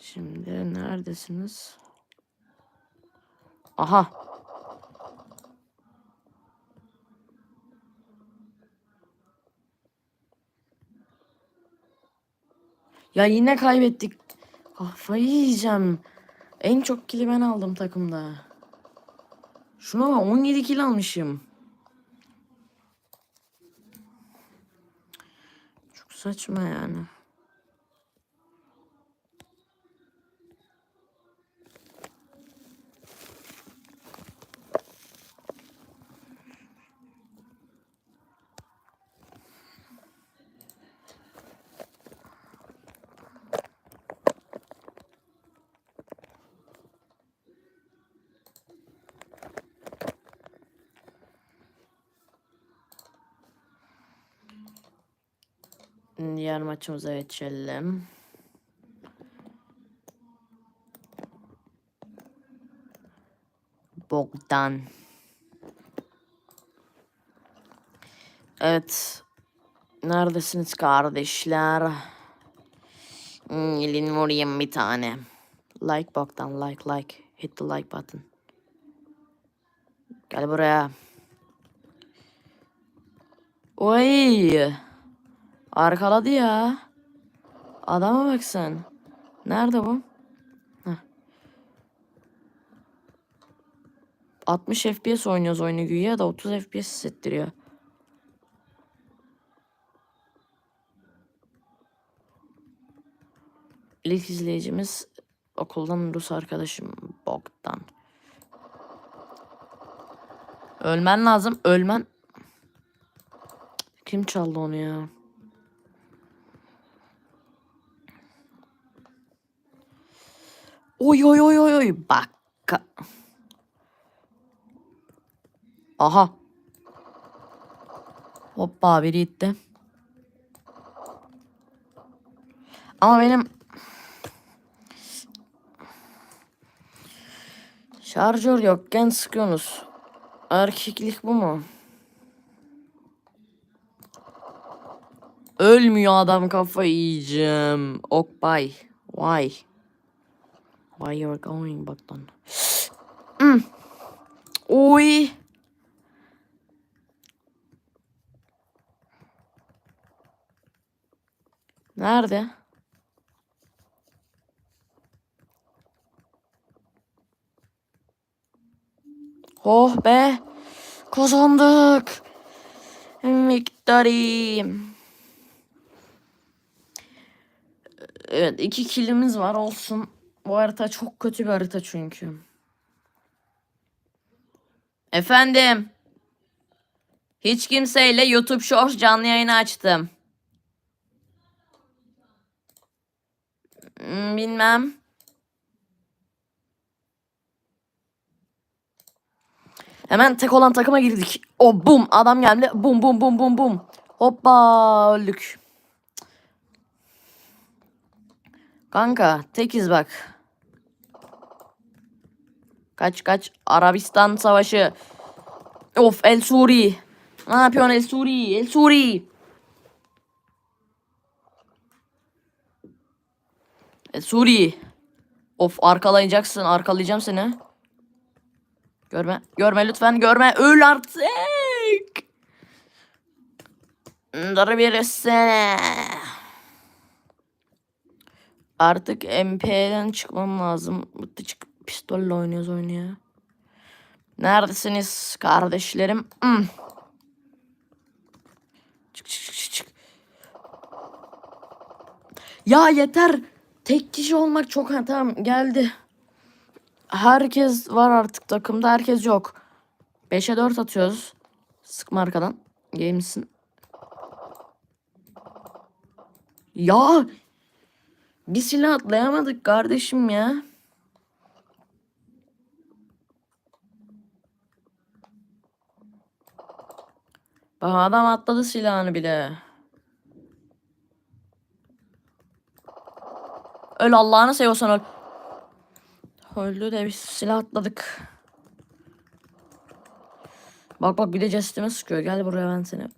Şimdi neredesiniz? Aha. Ya yine kaybettik. Kafayı yiyeceğim. En çok kili ben aldım takımda. Şuna bak 17 kil almışım. Çok saçma yani. Diğer maçımıza geçelim. Bogdan. Evet. Neredesiniz kardeşler? Hmm, Gelin vurayım bir tane. Like Bogdan like like. Hit the like button. Gel buraya. Oy. Arkaladı ya. Adama bak sen. Nerede bu? Heh. 60 FPS oynuyoruz oyunu güya da 30 FPS hissettiriyor. İlk izleyicimiz okuldan Rus arkadaşım Bogdan. Ölmen lazım. Ölmen. Kim çaldı onu ya? Oy oy oy oy oy. Bak. Aha. Hoppa biri gitti. Ama benim şarjör yokken sıkıyorsunuz. Erkeklik bu mu? Ölmüyor adam kafayı yiyeceğim. Okbay. Why? Why you're going Bogdan? Hmm. Oy. Nerede? Oh be. Kazandık. Victory. Evet iki kilimiz var olsun. Bu harita çok kötü bir harita çünkü. Efendim. Hiç kimseyle YouTube Shorts canlı yayını açtım. Hmm, Bilmem. Hemen tek olan takıma girdik. O bum adam geldi. Bum bum bum bum bum. Hoppa öldük. Kanka tekiz bak. Kaç kaç Arabistan savaşı. Of El Suri. Ne yapıyorsun El Suri? El Suri. El Suri. Of arkalayacaksın. Arkalayacağım seni. Görme. Görme lütfen görme. Öl artık. Dur bir sene. Artık MP'den çıkmam lazım. Bıttı çık pistolle oynuyoruz oyunu ya. Neredesiniz kardeşlerim? Hmm. Çık çık çık çık. Ya yeter. Tek kişi olmak çok ha tamam geldi. Herkes var artık takımda herkes yok. 5'e 4 atıyoruz. Sıkma arkadan. Gamesin. Ya bir silah atlayamadık kardeşim ya. Bak adam atladı silahını bile. Öl Allah'ını seviyorsan öl. Öldü de biz silah atladık. Bak bak bir de cesitime sıkıyor. Gel buraya ben seni.